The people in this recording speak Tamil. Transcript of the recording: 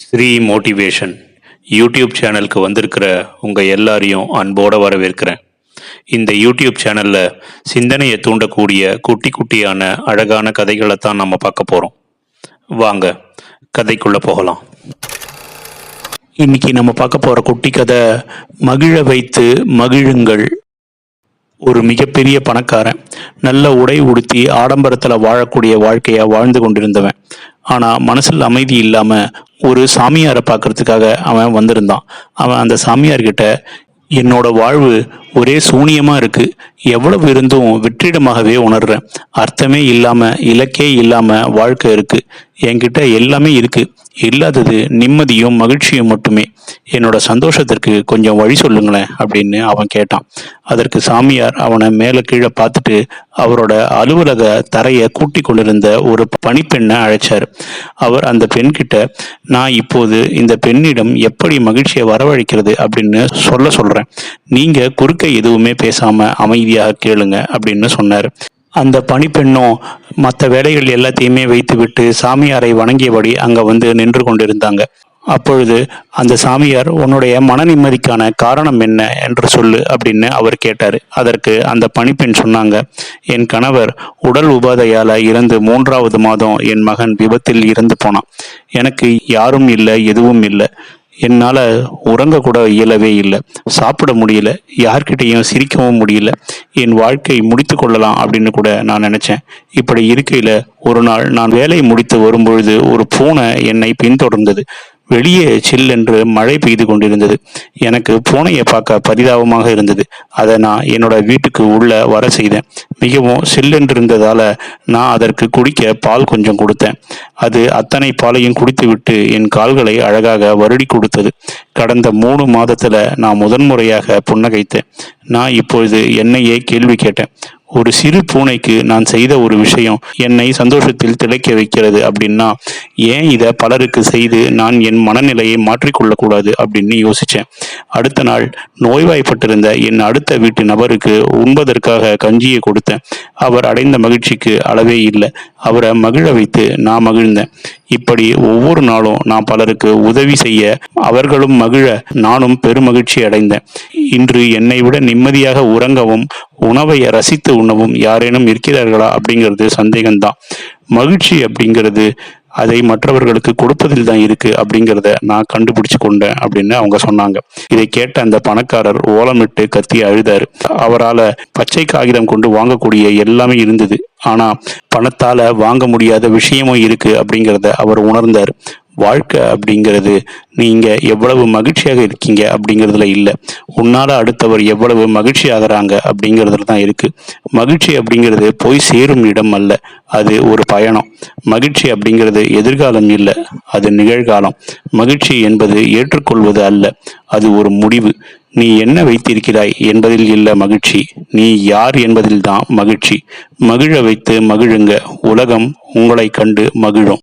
ஸ்ரீ மோட்டிவேஷன் யூடியூப் சேனலுக்கு வந்திருக்கிற உங்கள் எல்லாரையும் அன்போடு வரவேற்கிறேன். இந்த யூடியூப் சேனலில் சிந்தனையை தூண்டக்கூடிய குட்டி குட்டியான அழகான கதைகளை தான் நம்ம பார்க்க போகிறோம் வாங்க கதைக்குள்ளே போகலாம். இன்னைக்கு நம்ம பார்க்க போகிற குட்டி கதை மகிழ வைத்து மகிழுங்கள் ஒரு மிகப்பெரிய பணக்காரன். நல்ல உடை உடுத்தி ஆடம்பரத்தில் வாழக்கூடிய வாழ்க்கையை வாழ்ந்து கொண்டிருந்தவன். ஆனால் மனசில் அமைதி இல்லாமல் ஒரு சாமியாரை பார்க்கறதுக்காக அவன் வந்திருந்தான். அவன் அந்த சாமியார்கிட்ட என்னோட வாழ்வு ஒரே சூனியமாக இருக்குது எவ்வளவு இருந்தும் வெற்றிடமாகவே உணர்றேன். அர்த்தமே இல்லாமல் இலக்கே இல்லாமல் வாழ்க்கை இருக்குது என்கிட்ட எல்லாமே இருக்குது இல்லாதது நிம்மதியும் மகிழ்ச்சியும் மட்டுமே. என்னோட சந்தோஷத்திற்கு கொஞ்சம் வழி சொல்லுங்களேன் அப்படின்னு அவன் கேட்டான். அதற்கு சாமியார் அவனை மேலே கீழே பார்த்துட்டு அவரோட அலுவலக தரையை கூட்டி கொண்டிருந்த ஒரு பணிப்பெண்ணை அழைச்சார். அவர் அந்த பெண்கிட்ட நான் இப்போது இந்த பெண்ணிடம் எப்படி மகிழ்ச்சியை வரவழைக்கிறது? அப்படின்னு சொல்ல சொல்றேன். நீங்க குறுக்க எதுவுமே பேசாம அமைதியாக கேளுங்க அப்படின்னு சொன்னார். அந்த பணிப்பெண்ணும் மற்ற வேலைகள் எல்லாத்தையுமே வைத்துவிட்டு சாமியாரை வணங்கியபடி அங்க வந்து நின்று கொண்டிருந்தாங்க. அப்பொழுது அந்த சாமியார் உன்னுடைய மன நிம்மதிக்கான காரணம் என்ன என்று சொல்லு அப்படின்னு அவர் கேட்டார். அதற்கு அந்த பணிப்பெண் சொன்னாங்க என் கணவர் உடல் உபாதையால் இறந்து மூன்றாவது மாதம் என் மகன் விபத்தில் இறந்து போனான். எனக்கு யாரும் இல்லை எதுவும் இல்லை. என்னால் உறங்க கூட இயலவே இல்லை. சாப்பிட முடியல. யார்கிட்டையும் சிரிக்கவும் முடியல. என் வாழ்க்கை முடித்து கொள்ளலாம் அப்படின்னு கூட நான் நினச்சேன். இப்படி இருக்கையில் ஒரு நாள் நான் வேலை முடித்து வரும்பொழுது ஒரு பூனை என்னை பின்தொடர்ந்தது. வெளியே சில்லென்று மழை பெய்து கொண்டிருந்தது. எனக்கு பூனையை பார்க்க பரிதாபமாக இருந்தது. அதை நான் என்னோட வீட்டுக்கு உள்ள வர செய்தேன். மிகவும் சில்லென்று இருந்ததால நான் அதற்கு குடிக்க பால் கொஞ்சம் கொடுத்தேன். அது அத்தனை பாலையும் குடித்துவிட்டு என் கால்களை அழகாக வருடி கொடுத்தது. கடந்த மூணு மாதத்தில் நான் முதன்முறையாக புன்னகைத்தேன். நான் இப்பொழுது என்னையே கேள்வி கேட்டேன். ஒரு சிறு பூனைக்கு நான் செய்த ஒரு விஷயம் என்னை சந்தோஷத்தில் திளைக்க வைக்கிறது அப்படின்னா ஏன் இதை பலருக்கு செய்து நான் என் மனநிலையை மாற்றிக்கொள்ளக்கூடாது அப்படின்னு யோசித்தேன் அடுத்த நாள் நோய்வாய்ப்பட்டிருந்த என் அடுத்த வீட்டு நபருக்கு உண்பதற்காக கஞ்சியை கொடுத்தேன். அவர் அடைந்த மகிழ்ச்சிக்கு அளவே இல்லை. அவரை மகிழ வைத்து நான் மகிழ்ந்தேன். இப்படி ஒவ்வொரு நாளும் நான் பலருக்கு உதவி செய்ய அவர்களும் மகிழ நானும் பெருமகிழ்ச்சி அடைந்தேன். இன்று என்னை விட நிம்மதியாக உறங்கவும் உணவை ரசித்து உண்ணவும் யாரேனும் இருக்கிறார்களா அப்படிங்கிறது சந்தேகம்தான். மகிழ்ச்சி அப்படிங்கிறது அதை மற்றவர்களுக்கு கொடுப்பதில் தான் இருக்கு அப்படிங்கிறத நான் கண்டுபிடிச்சு கொண்டேன் அப்படின்னு அவங்க சொன்னாங்க. இதை கேட்ட அந்த பணக்காரர் ஓலமிட்டு கத்தி அழுதாரு. அவரால் பச்சை காகிதம் கொண்டு வாங்கக்கூடிய எல்லாமே இருந்தது. ஆனா பணத்தால வாங்க முடியாத விஷயமும் இருக்கு அப்படிங்கிறத அவர் உணர்ந்தார். வாழ்க்கை அப்படிங்கிறது நீங்கள் எவ்வளவு மகிழ்ச்சியாக இருக்கீங்க அப்படிங்கிறதுல இல்லை. உன்னால் அடுத்தவர் எவ்வளவு மகிழ்ச்சி ஆகிறாங்க அப்படிங்கிறதுல தான் இருக்குது மகிழ்ச்சி அப்படிங்கிறது போய் சேரும் இடம் அல்ல அது ஒரு பயணம். மகிழ்ச்சி அப்படிங்கிறது எதிர்காலம் இல்லை அது நிகழ்காலம். மகிழ்ச்சி என்பது ஏற்றுக்கொள்வது அல்ல அது ஒரு முடிவு. நீ என்ன வைத்திருக்கிறாய் என்பதில் இல்லை மகிழ்ச்சி. நீ யார் என்பதில் தான் மகிழ்ச்சி. மகிழ வைத்து மகிழுங்க. உலகம் உங்களை கண்டு மகிழும்.